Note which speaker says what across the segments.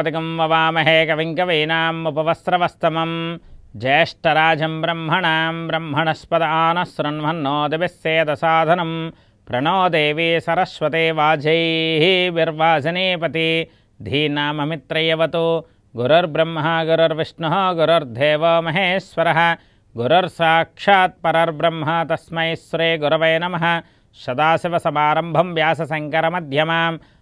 Speaker 1: पतिकं ववामहे कविं कवीनाम् उपवस्त्रवस्तमं ज्येष्ठराजं ब्रह्मणां ब्रह्मणस्पदानः शृण्वन्नो प्रणो देवी सरस्वती वाजैः विर्वाजनेपति। धीनाममित्रयवतु। गुरुर्ब्रह्मा, गुरुर्विष्णुः, गुरुर्देवो महेश्वरः। गुरुर्साक्षात् परर्ब्रह्म तस्मै श्रीगुरवे नमः। सदाशिवसमारम्भं व्यासशङ्करमध्यमाम्।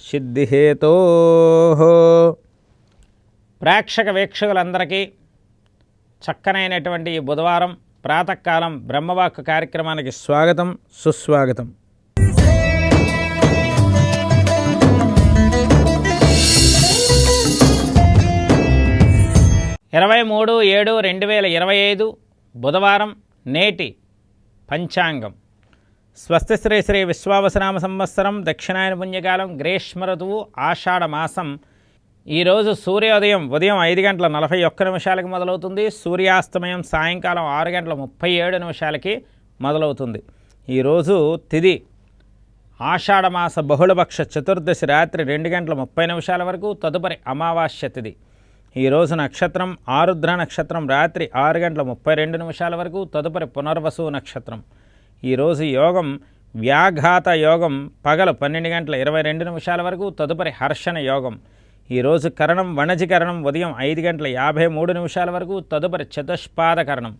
Speaker 1: సిద్ధిహేతో. ప్రేక్షక వీక్షకులందరికీ చక్కనైనటువంటి ఈ బుధవారం ప్రాతకాలం బ్రహ్మవాక్ కార్యక్రమానికి స్వాగతం సుస్వాగతం. ఇరవై మూడు ఏడు రెండు వేల ఇరవై ఐదు బుధవారం నేటి పంచాంగం. స్వస్తి శ్రీ శ్రీ విశ్వావసనామ సంవత్సరం దక్షిణాయన పుణ్యకాలం గ్రీష్మ ఋతువు ఈరోజు సూర్యోదయం ఉదయం ఐదు గంటల నలభై ఒక్క నిమిషాలకి మొదలవుతుంది. సూర్యాస్తమయం సాయంకాలం ఆరు గంటల ముప్పై ఏడు నిమిషాలకి మొదలవుతుంది. ఈరోజు తిది ఆషాఢమాస బహుళపక్ష చతుర్దశి రాత్రి రెండు గంటల ముప్పై నిమిషాల వరకు తదుపరి అమావాస్య తిథి ఈరోజు నక్షత్రం ఆరుద్ర నక్షత్రం రాత్రి ఆరు గంటల ముప్పై రెండు నిమిషాల వరకు తదుపరి పునర్వసు నక్షత్రం. ఈరోజు యోగం వ్యాఘాత యోగం పగలు పన్నెండు గంటల ఇరవై రెండు నిమిషాల వరకు తదుపరి హర్షణ యోగం. ఈరోజు కరణం వణజి కరణం ఉదయం ఐదు గంటల యాభై మూడు నిమిషాల వరకు తదుపరి చతుష్పాద కరణం.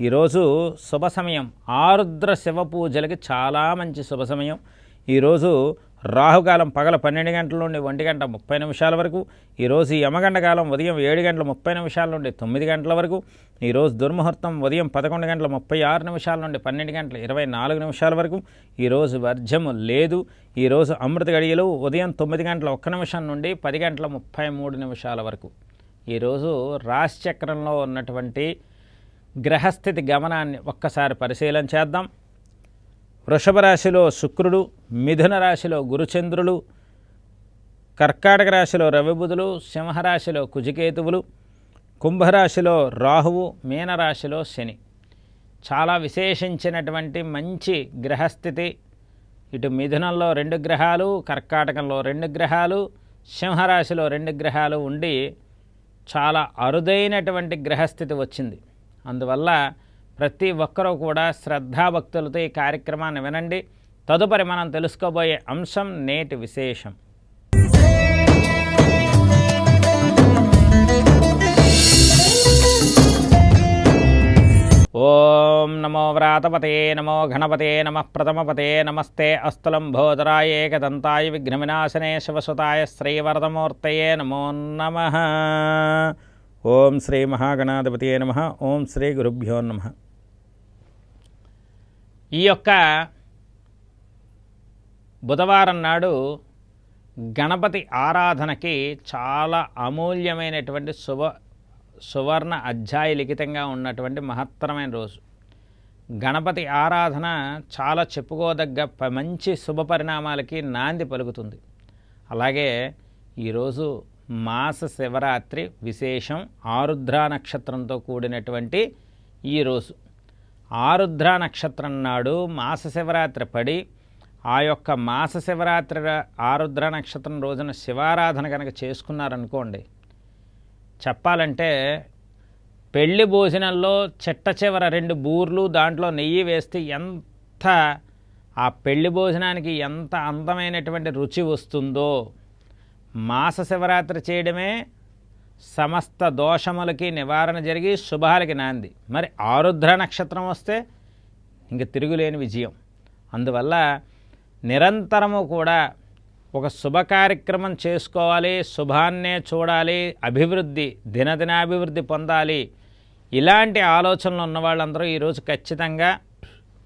Speaker 1: ఈరోజు శుభ సమయం ఆరుద్ర శివ పూజలకి చాలా మంచి శుభ సమయం. ఈరోజు రాహుకాలం పగల పన్నెండు గంటల నుండి ఒంటి గంట ముప్పై నిమిషాల వరకు ఈరోజు యమగండ కాలం ఉదయం ఏడు గంటల ముప్పై నిమిషాల నుండి తొమ్మిది గంటల వరకు ఈరోజు దుర్ముహూర్తం ఉదయం పదకొండు గంటల ముప్పై ఆరు నిమిషాల నుండి పన్నెండు గంటల ఇరవై నాలుగు నిమిషాల వరకు ఈరోజు వర్జము లేదు. ఈరోజు అమృత గడియలు ఉదయం తొమ్మిది గంటల ఒక్క నిమిషం నుండి పది గంటల ముప్పై మూడు నిమిషాల వరకు. ఈరోజు రాశిచక్రంలో ఉన్నటువంటి గ్రహస్థితి గమనాన్ని ఒక్కసారి పరిశీలన చేద్దాం. వృషభ రాశిలో శుక్రుడు మిథున రాశిలో గురుచంద్రులు కర్కాటక రాశిలో రవిబుధులు సింహరాశిలో కుజికేతువులు కుంభరాశిలో రాహువు మీనరాశిలో శని. చాలా విశేషించినటువంటి మంచి గ్రహస్థితి. ఇటు మిథునంలో రెండు గ్రహాలు కర్కాటకంలో రెండు గ్రహాలు సింహరాశిలో రెండు గ్రహాలు ఉండి చాలా అరుదైనటువంటి గ్రహస్థితి వచ్చింది. అందువల్ల ప్రతి ఒక్కరూ కూడా శ్రద్ధాభక్తులతో ఈ కార్యక్రమాన్ని వినండి. తదుపరి మనం తెలుసుకోబోయే అంశం నేటి విశేషం. ఓం నమో వ్రాతపతే నమో గణపతే నమ ప్రథమపతే నమస్తే అస్తులంబోదరాయ ఏకదంతాయ విఘ్నవినాశనే శివసుతాయ శ్రీవరదమూర్తయే నమో నమ. ఓం శ్రీ మహాగణాధిపతియే నమ. ఓం శ్రీ గురుభ్యో నమ. ఈ యొక్క బుధవారం నాడు గణపతి ఆరాధనకి చాలా అమూల్యమైనటువంటి శుభ సువర్ణ అధ్యాయ లిఖితంగా ఉన్నటువంటి మహత్తరమైన రోజు. గణపతి ఆరాధన చాలా చెప్పుకోదగ్గ మంచి శుభ పరిణామాలకి నాంది పలుకుతుంది. అలాగే ఈరోజు మాస శివరాత్రి విశేషం ఆరుద్ర నక్షత్రంతో కూడినటువంటి ఈ రోజు. ఆరుద్ర నక్షత్రం నాడు మాస శివరాత్రి పడి ఆ యొక్క మాస శివరాత్రి ఆరుద్ర నక్షత్రం రోజున శివారాధన కనుక చేసుకున్నారనుకోండి చెప్పాలంటే పెళ్ళి భోజనంలో చిట్ట చివర రెండు బూర్లు దాంట్లో నెయ్యి వేస్తే ఎంత ఆ పెళ్ళి భోజనానికి ఎంత అందమైనటువంటి రుచి వస్తుందో. మాస శివరాత్రి చేయడమే సమస్త దోషములకి నివారణ జరిగి శుభాలకి నాంది. మరి ఆరుద్ర నక్షత్రం వస్తే ఇంక తిరుగులేని విజయం. అందువల్ల నిరంతరము కూడా ఒక శుభ కార్యక్రమం చేసుకోవాలి శుభాన్నే చూడాలి అభివృద్ధి దినదినాభివృద్ధి పొందాలి. ఇలాంటి ఆలోచనలు ఉన్న వాళ్ళందరూ ఈరోజు ఖచ్చితంగా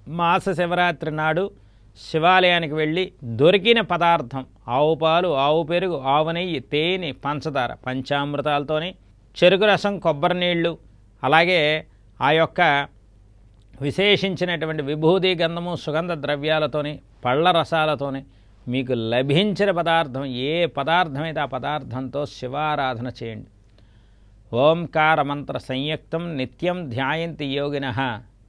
Speaker 1: మాస శివరాత్రి నాడు శివాలయానికి వెళ్ళి దొరికిన పదార్థం ఆవు పాలు ఆవు పెరుగు ఆవు నెయ్యి తేనె పంచదార పంచామృతాలతోని చెరుకు రసం కొబ్బరి నీళ్ళు అలాగే ఆ యొక్క విశేషించినటువంటి విభూది గంధము సుగంధ ద్రవ్యాలతోని పళ్ళ రసాలతోని మీకు లభించిన పదార్థం ఏ పదార్థమైతే ఆ పదార్థంతో శివారాధన చేయండి. ఓంకార మంత్ర సంయుక్తం నిత్యం ధ్యాయంతి యోగిన.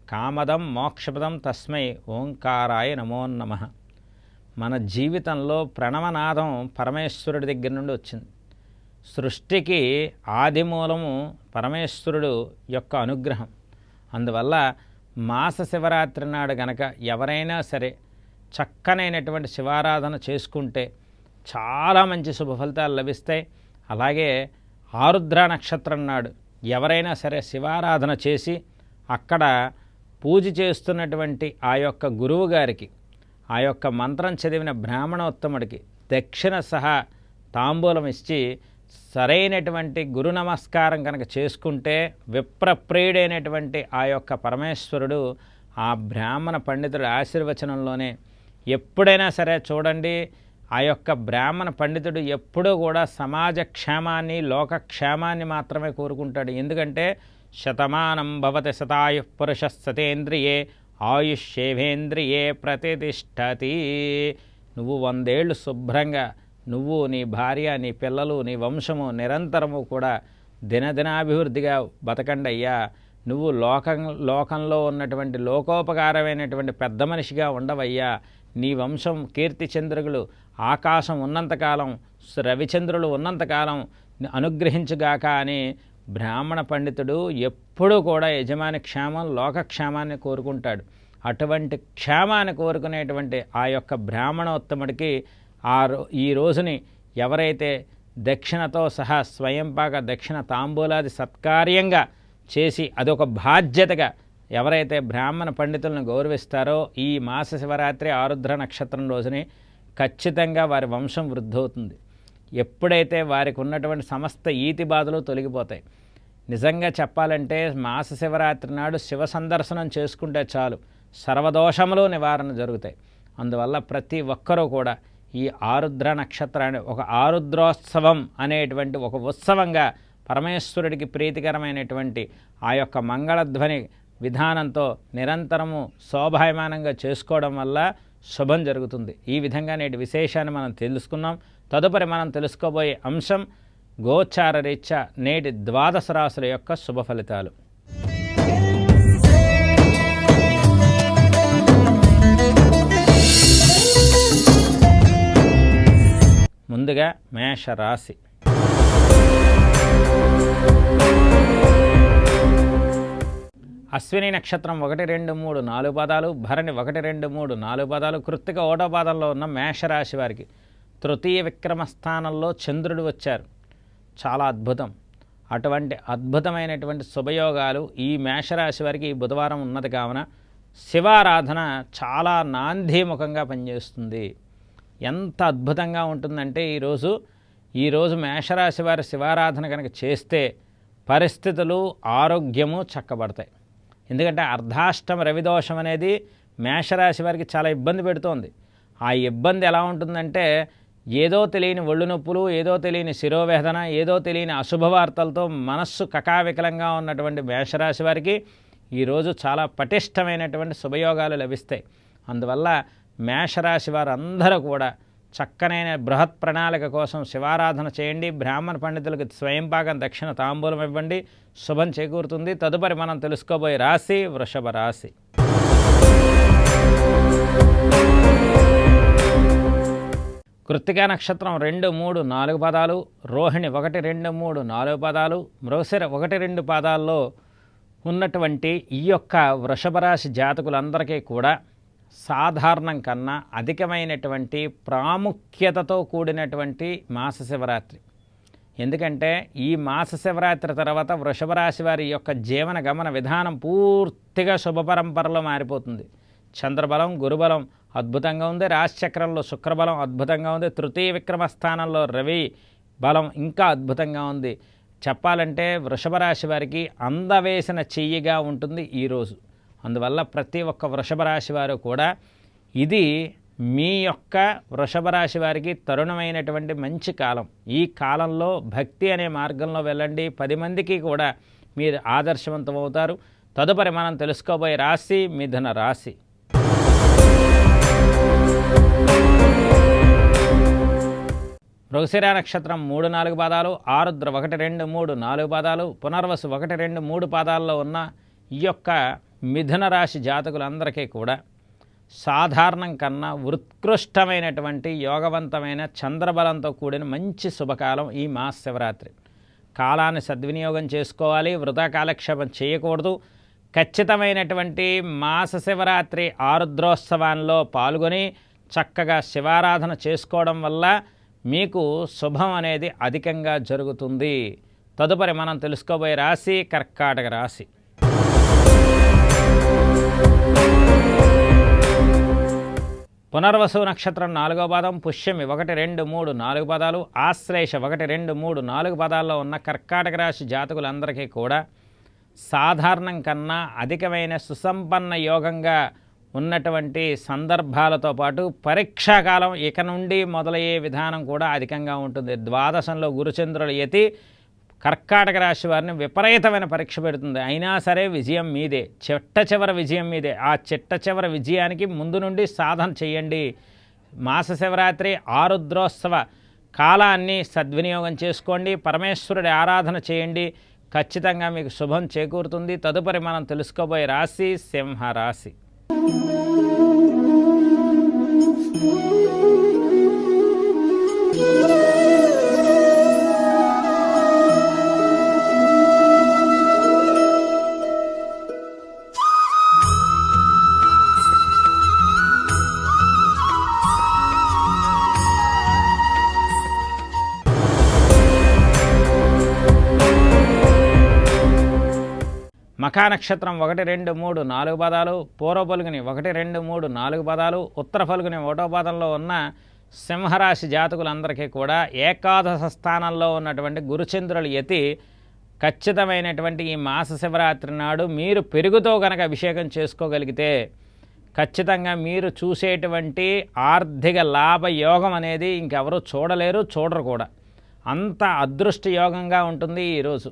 Speaker 1: కామదం మోక్షపదం తస్మై ఓంకారాయ నమో నమ. మన జీవితంలో ప్రణవనాదం పరమేశ్వరుడి దగ్గర నుండి వచ్చింది. సృష్టికి ఆదిమూలము పరమేశ్వరుడు యొక్క అనుగ్రహం. అందువల్ల మాస శివరాత్రి నాడు గనక ఎవరైనా సరే చక్కనైనటువంటి శివారాధన చేసుకుంటే చాలా మంచి శుభ ఫలితాలు లభిస్తాయి. అలాగే ఆరుద్ర నక్షత్రం నాడు ఎవరైనా సరే శివారాధన చేసి అక్కడ పూజ చేస్తున్నటువంటి ఆ యొక్క గురువు గారికి ఆ యొక్క మంత్రం చదివిన బ్రాహ్మణోత్తముడికి దక్షిణ సహా తాంబూలం ఇచ్చి సరైనటువంటి గురు నమస్కారం కనుక చేసుకుంటే విప్రప్రియుడైనటువంటి ఆ యొక్క పరమేశ్వరుడు ఆ బ్రాహ్మణ పండితుడి ఆశీర్వచనంలోనే ఎప్పుడైనా సరే చూడండి ఆ యొక్క బ్రాహ్మణ పండితుడు ఎప్పుడూ కూడా సమాజ క్షేమాన్ని లోక క్షేమాన్ని మాత్రమే కోరుకుంటాడు. ఎందుకంటే శతమానం భవతి శతాయు పురుష సతేంద్రియే ఆయుష్యేవేంద్రియే ప్రతిష్టతి. నువ్వు వందేళ్ళు శుభ్రంగా నువ్వు నీ భార్య నీ పిల్లలు నీ వంశము నిరంతరము కూడా దినదినాభివృద్ధిగా బతకండయ్యా. నువ్వు లోకం లోకంలో ఉన్నటువంటి లోకోపకారమైనటువంటి పెద్ద మనిషిగా ఉండవయ్యా. నీ వంశం కీర్తిచంద్రులు ఆకాశం ఉన్నంతకాలం రవిచంద్రులు ఉన్నంతకాలం అనుగ్రహించుగాక అని బ్రాహ్మణ పండితుడు ఎప్పుడూ కూడా యజమాని క్షేమం లోకక్షేమాన్ని కోరుకుంటాడు. అటువంటి క్షేమాన్ని కోరుకునేటువంటి ఆ యొక్క బ్రాహ్మణోత్తముడికి ఆ రో ఈ రోజుని ఎవరైతే దక్షిణతో సహా స్వయంపాక దక్షిణ తాంబూలాది సత్కార్యంగా చేసి అదొక బాధ్యతగా ఎవరైతే బ్రాహ్మణ పండితులను గౌరవిస్తారో ఈ మాస శివరాత్రి ఆరుద్ర నక్షత్రం రోజుని ఖచ్చితంగా వారి వంశం వృద్ధవుతుంది ఎప్పుడైతే వారికి ఉన్నటువంటి సమస్త ఈతి బాధలు తొలగిపోతాయి. నిజంగా చెప్పాలంటే మాస శివరాత్రి నాడు శివ సందర్శనం చేసుకుంటే చాలు. సర్వదోషములు నివారణ జరుగుతాయి. అందువల్ల ప్రతి ఒక్కరూ కూడా ఈ ఆరుద్ర నక్షత్రాన్ని ఒక ఆరుద్రోత్సవం అనేటువంటి ఒక ఉత్సవంగా పరమేశ్వరుడికి ప్రీతికరమైనటువంటి ఆ యొక్క మంగళధ్వని విధానంతో నిరంతరము శోభాయమానంగా చేసుకోవడం వల్ల శుభం జరుగుతుంది. ఈ విధంగా నేటి విశేషాన్ని మనం తెలుసుకున్నాం. తదుపరి మనం తెలుసుకోబోయే అంశం గోచార రీత్యా నేటి ద్వాదశ రాశుల యొక్క శుభ ఫలితాలు. ముందుగా మేషరాశి. అశ్విని నక్షత్రం ఒకటి రెండు మూడు నాలుగు పదాలు భరణి ఒకటి రెండు మూడు నాలుగు పదాలు కృత్తిక ఓటో పాదంలో ఉన్న మేషరాశి వారికి తృతీయ విక్రమ స్థానంలో చంద్రుడు వచ్చారు. చాలా అద్భుతం. అటువంటి అద్భుతమైనటువంటి శుభయోగాలు ఈ మేషరాశి వారికి ఈ బుధవారం ఉన్నది కావున శివారాధన చాలా నాందీముఖంగా పనిచేస్తుంది. ఎంత అద్భుతంగా ఉంటుందంటే ఈరోజు ఈరోజు మేషరాశి వారి శివారాధన కనుక చేస్తే పరిస్థితులు ఆరోగ్యము చక్కబడతాయి. ఎందుకంటే అర్ధాష్టమ రవిదోషం అనేది మేషరాశి వారికి చాలా ఇబ్బంది పెడుతోంది. ఆ ఇబ్బంది ఎలా ఉంటుందంటే ఏదో తెలియని ఒళ్ళు నొప్పులు ఏదో తెలియని శిరోవేదన ఏదో తెలియని అశుభవార్తలతో మనస్సు కకావికలంగా ఉన్నటువంటి మేషరాశి వారికి ఈరోజు చాలా పటిష్టమైనటువంటి శుభయోగాలు లభిస్తాయి. అందువల్ల మేషరాశి వారందరూ కూడా చక్కనైన బృహత్ ప్రణాళిక కోసం శివారాధన చేయండి. బ్రాహ్మణ పండితులకు స్వయంపాకం దక్షిణ తాంబూలం ఇవ్వండి. శుభం చేకూరుతుంది. తదుపరి మనం తెలుసుకోబోయే రాశి వృషభ రాశి. కృత్తికా నక్షత్రం రెండు మూడు నాలుగు పదాలు. రోహిణి ఒకటి రెండు మూడు నాలుగు పదాలు. మృగశిర ఒకటి రెండు పాదాల్లో ఉన్నటువంటి ఈ యొక్క వృషభ రాశి జాతకులందరికీ కూడా సాధారణం కన్నా అధికమైనటువంటి ప్రాముఖ్యతతో కూడినటువంటి మాస శివరాత్రి. ఎందుకంటే ఈ మాస శివరాత్రి తర్వాత వృషభ రాశి వారి యొక్క జీవన గమన విధానం పూర్తిగా శుభ పరంపరలో మారిపోతుంది. చంద్రబలం గురుబలం అద్భుతంగా ఉంది. రాశిచక్రంలో శుక్రబలం అద్భుతంగా ఉంది. తృతీయ విక్రమ స్థానంలో రవి బలం ఇంకా అద్భుతంగా ఉంది. చెప్పాలంటే వృషభ రాశి వారికి అందవేసిన చెయ్యిగా ఉంటుంది ఈరోజు అందువల్ల ప్రతి ఒక్క వృషభ రాశి వారు కూడా ఇది మీ యొక్క వృషభ రాశి వారికి తరుణమైనటువంటి మంచి కాలం. ఈ కాలంలో భక్తి అనే మార్గంలో వెళ్ళండి. పది మందికి కూడా మీరు ఆదర్శవంతం అవుతారు. తదుపరి మనం తెలుసుకోబోయే రాశి మిథున రాశి. మృగశిర నక్షత్రం మూడు నాలుగు పాదాలు ఆరుద్ర ఒకటి రెండు మూడు నాలుగు పాదాలు పునర్వసు ఒకటి రెండు మూడు పాదాల్లో ఉన్న ఈ యొక్క మిథున రాశి జాతకులందరికీ కూడా సాధారణం కన్నా ఉత్కృష్టమైనటువంటి యోగవంతమైన చంద్రబలంతో కూడిన మంచి శుభకాలం ఈ మాస శివరాత్రి. కాలాన్ని సద్వినియోగం చేసుకోవాలి వృధా కాలక్షేపం చేయకూడదు. ఖచ్చితమైనటువంటి మాస శివరాత్రి ఆరుద్రోత్సవాల్లో పాల్గొని చక్కగా శివారాధన చేసుకోవడం వల్ల మీకు శుభం అనేది అధికంగా జరుగుతుంది. తదుపరి మనం తెలుసుకోబోయే రాశి కర్కాటక రాశి. పునర్వసు నక్షత్రం నాలుగో పాదం పుష్యమి ఒకటి రెండు మూడు నాలుగు పదాలు ఆశ్లేష ఒకటి రెండు మూడు నాలుగు పదాల్లో ఉన్న కర్కాటక రాశి జాతకులందరికీ కూడా సాధారణం కన్నా అధికమైన సుసంపన్న యోగంగా ఉన్నటువంటి సందర్భాలతో పాటు పరీక్షాకాలం ఇక నుండి మొదలయ్యే విధానం కూడా అధికంగా ఉంటుంది. ద్వాదశంలో గురుచంద్రుడు యతి కర్కాటక రాశి వారిని విపరీతమైన పరీక్ష పెడుతుంది. అయినా సరే విజయం మీదే. చిట్ట చివర విజయం మీదే. ఆ చిట్ట చివర విజయానికి ముందు నుండి సాధన చేయండి. మాస శివరాత్రి ఆరుద్రోత్సవ కాలాన్ని సద్వినియోగం చేసుకోండి. పరమేశ్వరుడి ఆరాధన చేయండి. ఖచ్చితంగా మీకు శుభం చేకూరుతుంది. తదుపరి మనం తెలుసుకోబోయే రాశి సింహ మఖానక్షత్రం నక్షత్రం ఒకటి రెండు మూడు నాలుగు పదాలు పూర్వ పలుగుని ఒకటి రెండు మూడు నాలుగు పదాలు ఉత్తర పలుగుని ఒకటో పదంలో ఉన్న సింహరాశి జాతకులందరికీ కూడా ఏకాదశ స్థానంలో ఉన్నటువంటి గురుచంద్రుల యతి ఖచ్చితమైనటువంటి ఈ మాస శివరాత్రి నాడు మీరు పెరుగుతో కనుక అభిషేకం చేసుకోగలిగితే ఖచ్చితంగా మీరు చూసేటువంటి ఆర్థిక లాభ యోగం అనేది ఇంకెవరూ చూడలేరు చూడరు కూడా. అంత అదృష్ట యోగంగా ఉంటుంది ఈరోజు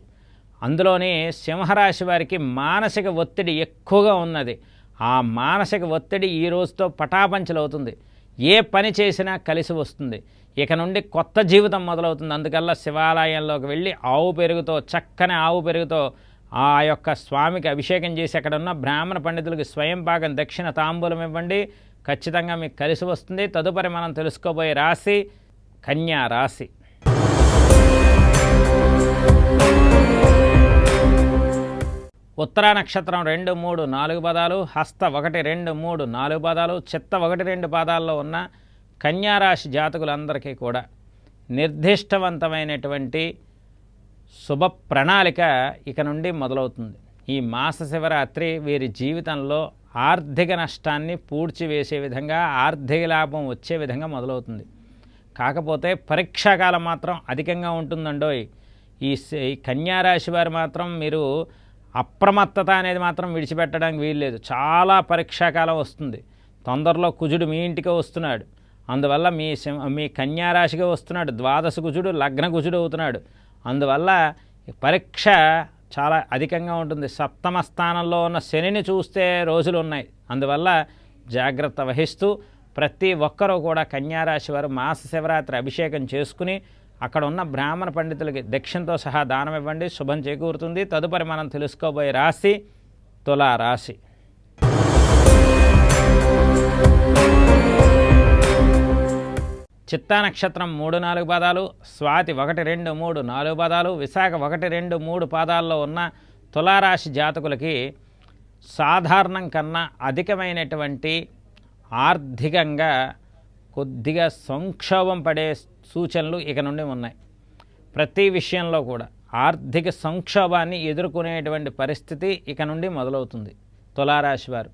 Speaker 1: అందులోని సింహరాశి వారికి మానసిక ఒత్తిడి ఎక్కువగా ఉన్నది. ఆ మానసిక ఒత్తిడి ఈ రోజుతో పటాపంచలవుతుంది. ఏ పని చేసినా కలిసి వస్తుంది. ఇక నుండి కొత్త జీవితం మొదలవుతుంది. అందుకల్లా శివాలయంలోకి వెళ్ళి ఆవు పెరుగుతో చక్కని ఆవు పెరుగుతో ఆ యొక్క స్వామికి అభిషేకం చేసి అక్కడ ఉన్న బ్రాహ్మణ పండితులకి స్వయం పాకం దక్షిణ తాంబూలం ఇవ్వండి. ఖచ్చితంగా మీకు కలిసి వస్తుంది. తదుపరి మనం తెలుసుకోబోయే రాశి కన్యా రాశి. ఉత్తరా నక్షత్రం రెండు మూడు నాలుగు పదాలు హస్త ఒకటి రెండు మూడు నాలుగు పదాలు చిత్త ఒకటి రెండు పాదాల్లో ఉన్న కన్యారాశి జాతకులందరికీ కూడా నిర్దిష్టవంతమైనటువంటి శుభ ప్రణాళిక ఇక నుండి మొదలవుతుంది. ఈ మాస శివరాత్రి వీరి జీవితంలో ఆర్థిక నష్టాన్ని పూడ్చివేసే విధంగా ఆర్థిక లాభం వచ్చే విధంగా మొదలవుతుంది. కాకపోతే పరీక్షాకాలం మాత్రం అధికంగా ఉంటుందండోయ్. ఈ ఈ కన్యారాశి వారు మాత్రం మీరు అప్రమత్తత అనేది మాత్రం విడిచిపెట్టడానికి వీల్లేదు. చాలా పరీక్షాకాలం వస్తుంది. తొందరలో కుజుడు మీ ఇంటికి వస్తున్నాడు. అందువల్ల మీ మీ కన్యారాశిగా వస్తున్నాడు. ద్వాదశ కుజుడు లగ్న కుజుడు అవుతున్నాడు. అందువల్ల పరీక్ష చాలా అధికంగా ఉంటుంది. సప్తమ స్థానంలో ఉన్న శనిని చూస్తే రోజులు ఉన్నాయి. అందువల్ల జాగ్రత్త వహిస్తూ ప్రతి ఒక్కరూ కూడా కన్యారాశి వారు మాస శివరాత్రి అభిషేకం చేసుకుని అక్కడ ఉన్న బ్రాహ్మణ పండితులకి దక్షిణతో సహా దానం ఇవ్వండి శుభం చేకూరుతుంది. తదుపరి మనం తెలుసుకోబోయే రాశి తులా రాశి. చిత్తా నక్షత్రం మూడు నాలుగు పాదాలు స్వాతి ఒకటి రెండు మూడు నాలుగు పాదాలు విశాఖ ఒకటి రెండు మూడు పాదాల్లో ఉన్న తులారాశి జాతకులకి సాధారణం కన్నా అధికమైనటువంటి ఆర్థికంగా కొద్దిగా సంక్షోభం పడే సూచనలు ఇక నుండి ఉన్నాయి. ప్రతి విషయంలో కూడా ఆర్థిక సంక్షోభాన్ని ఎదుర్కొనేటువంటి పరిస్థితి ఇక నుండి మొదలవుతుంది. తులారాశి వారు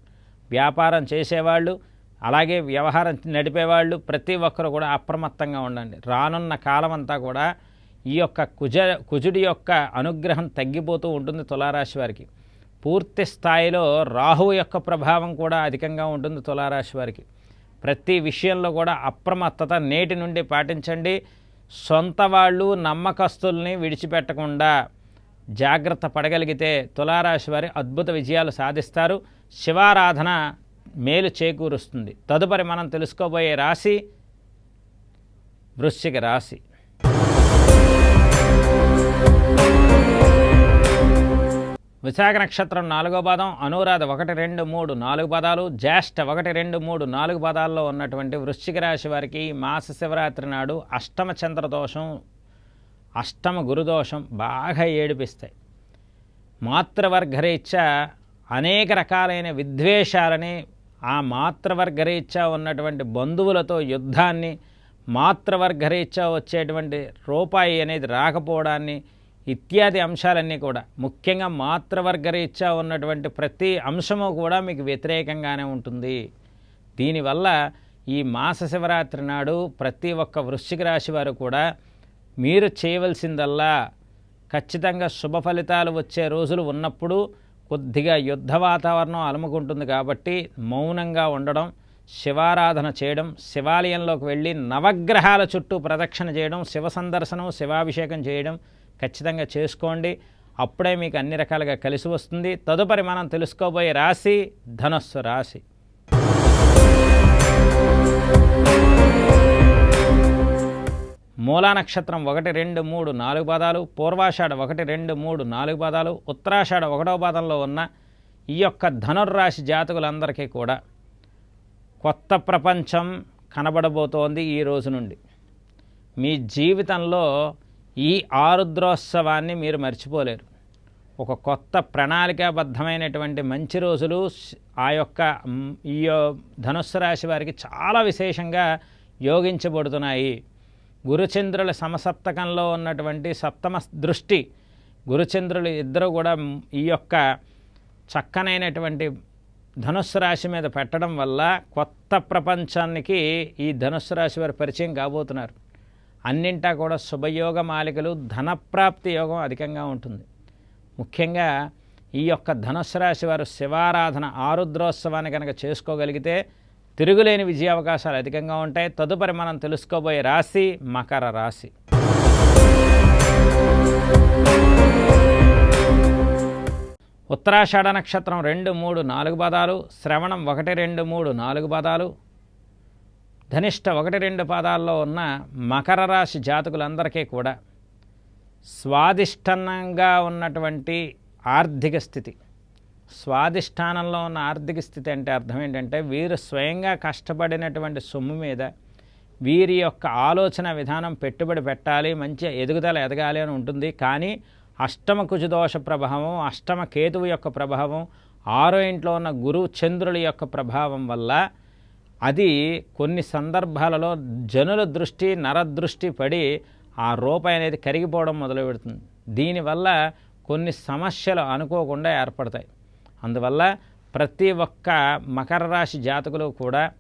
Speaker 1: వ్యాపారం చేసేవాళ్ళు అలాగే వ్యవహారం నడిపేవాళ్ళు ప్రతి ఒక్కరు కూడా అప్రమత్తంగా ఉండండి. రానున్న కాలం అంతా కూడా ఈ యొక్క కుజ కుజుడి యొక్క అనుగ్రహం తగ్గిపోతూ ఉంటుంది తులారాశి వారికి. పూర్తి స్థాయిలో రాహువు యొక్క ప్రభావం కూడా అధికంగా ఉంటుంది తులారాశి వారికి. ప్రతి విషయంలో కూడా అప్రమత్తత నేటి నుండి పాటించండి. సొంత వాళ్ళు నమ్మకస్తుల్ని విడిచిపెట్టకుండా జాగ్రత్త పడగలిగితే తులారాశి వారి అద్భుత విజయాలు సాధిస్తారు. శివారాధన మేలు చేకూరుస్తుంది. తదుపరి మనం తెలుసుకోబోయే రాశి వృశ్చిక రాశి. విశాఖ నక్షత్రం నాలుగో పాదం అనురాధ ఒకటి రెండు మూడు నాలుగు పదాలు జ్యేష్ఠ ఒకటి రెండు మూడు నాలుగు పదాల్లో ఉన్నటువంటి వృశ్చిక రాశి వారికి మాస శివరాత్రి నాడు అష్టమ చంద్రదోషం అష్టమ గురుదోషం బాగా ఏడిపిస్తాయి. మాతృవర్గరీత్యా అనేక రకాలైన విద్వేషాలని ఆ మాతృవర్గరీత్యా ఉన్నటువంటి బంధువులతో యుద్ధాన్ని మాతృవర్గరీత్యా వచ్చేటువంటి రూపాయి అనేది రాకపోవడాన్ని ఇత్యాది అంశాలన్నీ కూడా. ముఖ్యంగా మాతృవర్గరీత్యా ఉన్నటువంటి ప్రతి అంశము కూడా మీకు వ్యతిరేకంగానే ఉంటుంది. దీనివల్ల ఈ మాస శివరాత్రి నాడు ప్రతి ఒక్క వృశ్చిక రాశి వారు కూడా మీరు చేయవలసిందల్లా ఖచ్చితంగా శుభ ఫలితాలు వచ్చే రోజులు ఉన్నప్పుడు కొద్దిగా యుద్ధ వాతావరణం అలుముకుంటుంది కాబట్టి మౌనంగా ఉండడం శివారాధన చేయడం శివాలయంలోకి వెళ్ళి నవగ్రహాల చుట్టూ ప్రదక్షిణ చేయడం శివ సందర్శనం శివాభిషేకం చేయడం ఖచ్చితంగా చేసుకోండి. అప్పుడే మీకు అన్ని రకాలుగా కలిసి వస్తుంది. తదుపరి మనం తెలుసుకోబోయే రాశి ధనస్సు రాశి. మూలా నక్షత్రం ఒకటి రెండు మూడు నాలుగు పాదాలు పూర్వాషాఢ ఒకటి రెండు మూడు నాలుగు పాదాలు ఉత్తరాషాఢ ఒకటవ పాదంలో ఉన్న ఈ యొక్క ధనుర్రాశి జాతకులందరికీ కూడా కొత్త ప్రపంచం కనబడబోతోంది ఈ రోజు నుండి. మీ జీవితంలో ఈ ఆరుద్రోత్సవాన్ని మీరు మర్చిపోలేరు. ఒక కొత్త ప్రణాళికాబద్ధమైనటువంటి మంచి రోజులు ఆ యొక్క ఈ ధనుస్సు రాశి వారికి చాలా విశేషంగా యోగించబడుతున్నాయి. గురుచంద్రుల సమసప్తకంలో ఉన్నటువంటి సప్తమ దృష్టి గురుచంద్రులు ఇద్దరు కూడా ఈ యొక్క చక్కనైనటువంటి ధనుస్సు రాశి మీద పెట్టడం వల్ల కొత్త ప్రపంచానికి ఈ ధనుస్సు రాశి వారు పరిచయం కాబోతున్నారు. అన్నింటా కూడా శుభయోగ మాలికలు ధనప్రాప్తి యోగం అధికంగా ఉంటుంది. ముఖ్యంగా ఈ యొక్క ధనుసు రాశి వారు శివారాధన ఆరుద్రోత్సవాన్ని కనుక చేసుకోగలిగితే తిరుగులేని విజయ అవకాశాలు అధికంగా ఉంటాయి. తదుపరి మనం తెలుసుకోబోయే రాశి మకర రాశి. ఉత్తరాషాఢ నక్షత్రం రెండు మూడు నాలుగు పదాలు శ్రవణం ఒకటి రెండు మూడు నాలుగు పదాలు ధనిష్ట ఒకటి రెండు పాదాల్లో ఉన్న మకర రాశి జాతకులందరికీ కూడా స్వాదిష్టంగా ఉన్నటువంటి ఆర్థిక స్థితి. స్వాదిష్టానంలో ఉన్న ఆర్థిక స్థితి అంటే అర్థం ఏంటంటే వీరు స్వయంగా కష్టపడినటువంటి సొమ్ము మీద వీరి యొక్క ఆలోచన విధానం పెట్టుబడి పెట్టాలి మంచి ఎదుగుదల ఎదగాలి అని ఉంటుంది. కానీ అష్టమ కుజదోష ప్రభావం అష్టమ కేతువు యొక్క ప్రభావం ఆరో ఇంట్లో ఉన్న గురు చంద్రుల యొక్క ప్రభావం వల్ల అది కొన్ని సందర్భాలలో జనుల దృష్టి నరదృష్టి పడి ఆ రూపాయి అనేది కరిగిపోవడం మొదలు పెడుతుంది. దీనివల్ల కొన్ని సమస్యలు అనుకోకుండా ఏర్పడతాయి. అందువల్ల ప్రతి ఒక్క మకర రాశి జాతకులు కూడా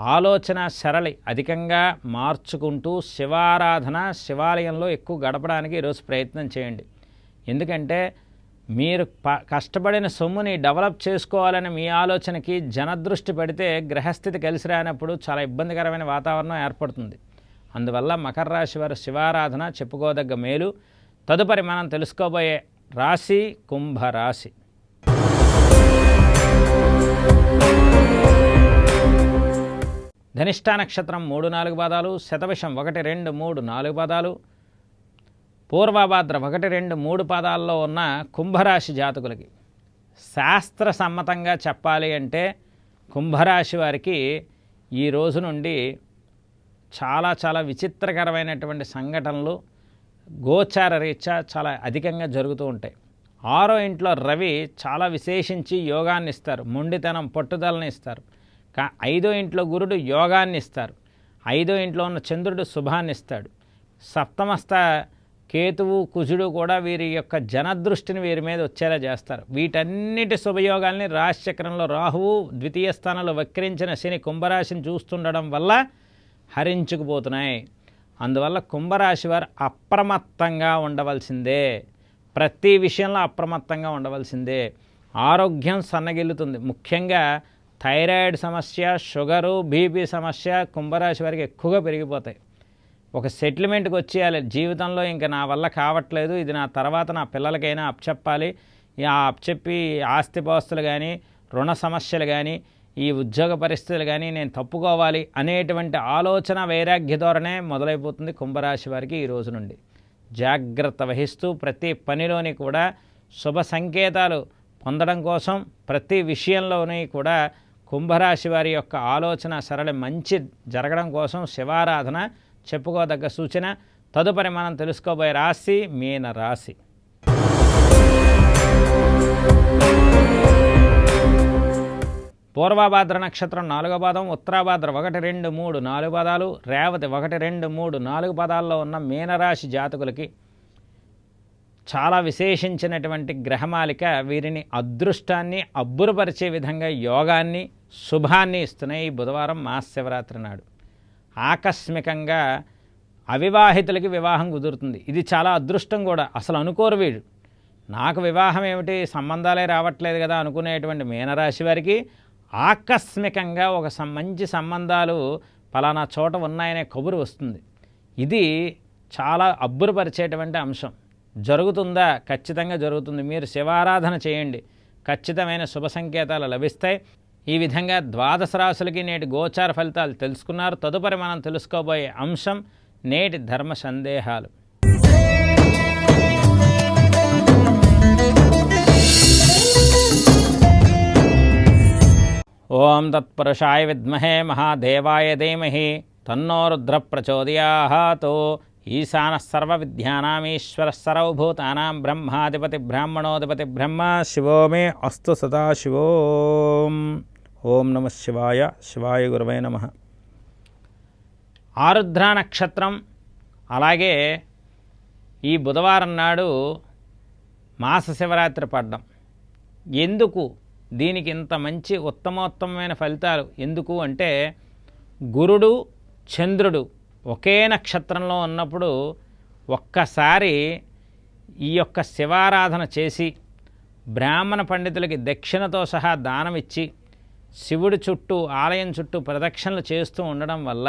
Speaker 1: ఆలోచన సరళి అధికంగా మార్చుకుంటూ శివారాధన శివాలయంలో ఎక్కువ గడపడానికి ఈరోజు ప్రయత్నం చేయండి. ఎందుకంటే మీరు ప కష్టపడిన సొమ్ముని డెవలప్ చేసుకోవాలని మీ ఆలోచనకి జనదృష్టి పెడితే గ్రహస్థితి కలిసి రానప్పుడు చాలా ఇబ్బందికరమైన వాతావరణం ఏర్పడుతుంది. అందువల్ల మకర రాశి వారు శివారాధన చెప్పుకోదగ్గ మేలు. తదుపరి మనం తెలుసుకోబోయే రాశి కుంభరాశి ధనిష్టా నక్షత్రం మూడు నాలుగు పాదాలు శతవిషం ఒకటి రెండు మూడు నాలుగు పాదాలు పూర్వభాద్ర ఒకటి రెండు మూడు పాదాల్లో ఉన్న కుంభరాశి జాతకులకి శాస్త్ర సమ్మతంగా చెప్పాలి అంటే కుంభరాశి వారికి ఈ రోజు నుండి చాలా చాలా విచిత్రకరమైనటువంటి సంఘటనలు గోచార రీత్యా చాలా అధికంగా జరుగుతూ ఉంటాయి. ఆరో ఇంట్లో రవి చాలా విశేషించి యోగాన్ని ఇస్తారు. మొండితనం పట్టుదలని ఇస్తారు. కా ఐదో ఇంట్లో గురుడు యోగాన్ని ఇస్తారు. ఐదో ఇంట్లో ఉన్న చంద్రుడు శుభాన్ని ఇస్తాడు. సప్తమస్థ కేతువు కుజుడు కూడా వీరి యొక్క జనదృష్టిని వీరి మీద వచ్చేలా చేస్తారు. వీటన్నిటి శుభయోగాల్ని రాశిచక్రంలో రాహువు ద్వితీయ స్థానంలో వక్రించిన శని కుంభరాశిని చూస్తుండడం వల్ల హరించుకుపోతున్నాయి. అందువల్ల కుంభరాశి వారు అప్రమత్తంగా ఉండవలసిందే. ప్రతి విషయంలో అప్రమత్తంగా ఉండవలసిందే. ఆరోగ్యం సన్నగిల్లుతుంది. ముఖ్యంగా థైరాయిడ్ సమస్య షుగరు బీపీ సమస్య కుంభరాశి వారికి ఎక్కువగా పెరిగిపోతాయి. ఒక సెటిల్మెంట్కి వచ్చేయాలి. జీవితంలో ఇంకా నా వల్ల కావట్లేదు. ఇది నా తర్వాత నా పిల్లలకైనా అప్పచెప్పాలి. ఆ అప్పచెప్పి ఆస్తిపాస్తులు కానీ రుణ సమస్యలు కానీ ఈ ఉద్యోగ పరిస్థితులు కానీ నేను తప్పుకోవాలి అనేటువంటి ఆలోచన వైరాగ్య ధోరణే మొదలైపోతుంది కుంభరాశి వారికి ఈ రోజు నుండి. జాగ్రత్త వహిస్తూ ప్రతి పనిలోని కూడా శుభ సంకేతాలు పొందడం కోసం ప్రతి విషయంలోని కూడా కుంభరాశి వారి యొక్క ఆలోచన సరళి మంచి జరగడం కోసం శివారాధన చెప్పుకోదగ్గ సూచన. తదుపరి మనం తెలుసుకోబోయే రాశి మీన రాశి. పూర్వభాద్ర నక్షత్రం నాలుగో పాదం ఉత్తరాభాద్ర ఒకటి రెండు మూడు నాలుగు పదాలు రేవతి ఒకటి రెండు మూడు నాలుగు పదాల్లో ఉన్న మీనరాశి జాతకులకి చాలా విశేషించినటువంటి గ్రహమాలిక వీరిని అదృష్టాన్ని అబ్బురపరిచే విధంగా యోగాన్ని శుభాన్ని ఇస్తున్నాయి బుధవారం మహాశివరాత్రి నాడు. ఆకస్మికంగా అవివాహితులకి వివాహం కుదురుతుంది. ఇది చాలా అదృష్టం కూడా. అసలు అనుకోరు వీడు నాకు వివాహం ఏమిటి? సంబంధాలే రావట్లేదు కదా అనుకునేటువంటి మీనరాశి వారికి ఆకస్మికంగా ఒక మంచి సంబంధాలు పలానా చోట ఉన్నాయనే కబురు వస్తుంది. ఇది చాలా అబ్బురపరిచేటువంటి అంశం. జరుగుతుందా? ఖచ్చితంగా జరుగుతుంది. మీరు శివారాధన చేయండి. ఖచ్చితమైన శుభ సంకేతాలు లభిస్తాయి. ఈ విధంగా ద్వాదశ రాశులకి నేటి గోచార ఫలితాలు తెలుసుకున్నారు. తదుపరి మనం తెలుసుకోబోయే అంశం నేటి ధర్మ సందేహాలు. ఓం తత్పురుషాయ విద్మహే మహాదేవాయ ధీమహి తన్నో రుద్ర ప్రచోదయాతో ఈశాన సర్వ విద్యానామీశ్వర సర్వభూతానాం బ్రహ్మాధిపతి బ్రాహ్మణోధిపతి బ్రహ్మ శివో మే అస్తు సదాశివోం ఓం నమ శివాయ శివాయ గురవై నమ. ఆరుద్ర నక్షత్రం అలాగే ఈ బుధవారం నాడు మాస శివరాత్రి పడ్డం. ఎందుకు? దీనికి ఇంత మంచి ఉత్తమోత్తమైన ఫలితాలు ఎందుకు అంటే గురుడు చంద్రుడు ఒకే నక్షత్రంలో ఉన్నప్పుడు ఒక్కసారి ఈ యొక్క శివారాధన చేసి బ్రాహ్మణ పండితులకి దక్షిణతో సహా దానం ఇచ్చి శివుడి చుట్టూ ఆలయం చుట్టూ ప్రదక్షిణలు చేస్తూ ఉండడం వల్ల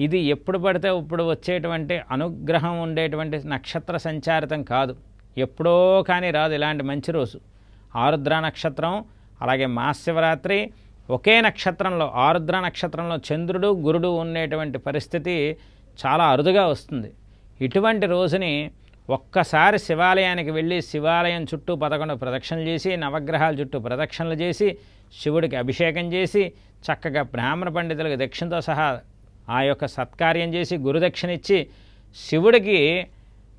Speaker 1: ఇది ఎప్పుడు పడితే ఇప్పుడు వచ్చేటువంటి అనుగ్రహం ఉండేటువంటి నక్షత్ర సంచారితం కాదు. ఎప్పుడో కానీ రాదు ఇలాంటి మంచి రోజు. ఆరుద్ర నక్షత్రం అలాగే మహాశివరాత్రి ఒకే నక్షత్రంలో ఆరుద్ర నక్షత్రంలో చంద్రుడు గురుడు ఉండేటువంటి పరిస్థితి చాలా అరుదుగా వస్తుంది. ఇటువంటి రోజుని ఒక్కసారి శివాలయానికి వెళ్ళి శివాలయం చుట్టూ పదకొండు ప్రదక్షిణలు చేసి నవగ్రహాల చుట్టూ ప్రదక్షిణలు చేసి శివుడికి అభిషేకం చేసి చక్కగా బ్రాహ్మణ పండితులకు దక్షిణతో సహా ఆ యొక్క సత్కార్యం చేసి గురుదక్షిణ ఇచ్చి శివుడికి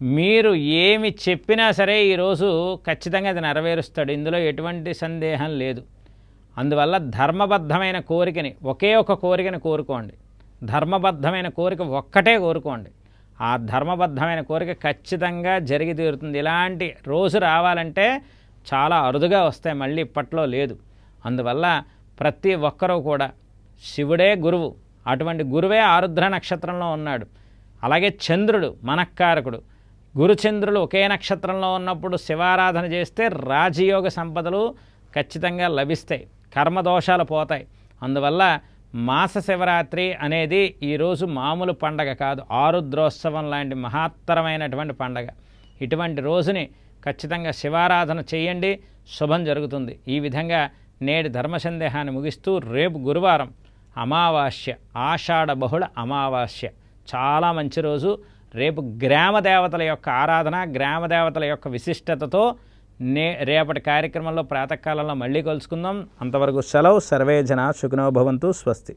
Speaker 1: మీరు ఏమి చెప్పినా సరే ఈరోజు ఖచ్చితంగా అది నెరవేరుస్తాడు. ఇందులో ఎటువంటి సందేహం లేదు. అందువల్ల ధర్మబద్ధమైన కోరికని ఒకే ఒక కోరికని కోరుకోండి. ధర్మబద్ధమైన కోరిక ఒక్కటే కోరుకోండి. ఆ ధర్మబద్ధమైన కోరిక ఖచ్చితంగా జరిగి తీరుతుంది. ఇలాంటి రోజు రావాలంటే చాలా అరుదుగా వస్తాయి. మళ్ళీ ఇప్పట్లో లేదు. అందువల్ల ప్రతి ఒక్కరూ కూడా శివుడే గురువు అటువంటి గురువే ఆరుద్ర నక్షత్రంలో ఉన్నాడు. అలాగే చంద్రుడు మనక్కారకుడు గురుచంద్రులు ఒకే నక్షత్రంలో ఉన్నప్పుడు శివారాధన చేస్తే రాజయోగ సంపదలు ఖచ్చితంగా లభిస్తాయి కర్మదోషాలు పోతాయి. అందువల్ల మాస శివరాత్రి అనేది ఈరోజు మామూలు పండగ కాదు ఆరుద్రోత్సవం లాంటి మహత్తరమైనటువంటి పండగ. ఇటువంటి రోజుని ఖచ్చితంగా శివారాధన చేయండి శుభం జరుగుతుంది. ఈ విధంగా నేటి ధర్మ సందేహాన్ని ముగిస్తూ రేపు గురువారం అమావాస్య ఆషాఢ బహుళ అమావాస్య. చాలా మంచి రోజు. రేపు గ్రామ దేవతల యొక్క ఆరాధన గ్రామ దేవతల యొక్క విశిష్టతతో నే రేపటి కార్యక్రమంలో ప్రాతకాలంలో మళ్ళీ కలుసుకుందాం. అంతవరకు సెలవు. సర్వే జన సుఖనో స్వస్తి.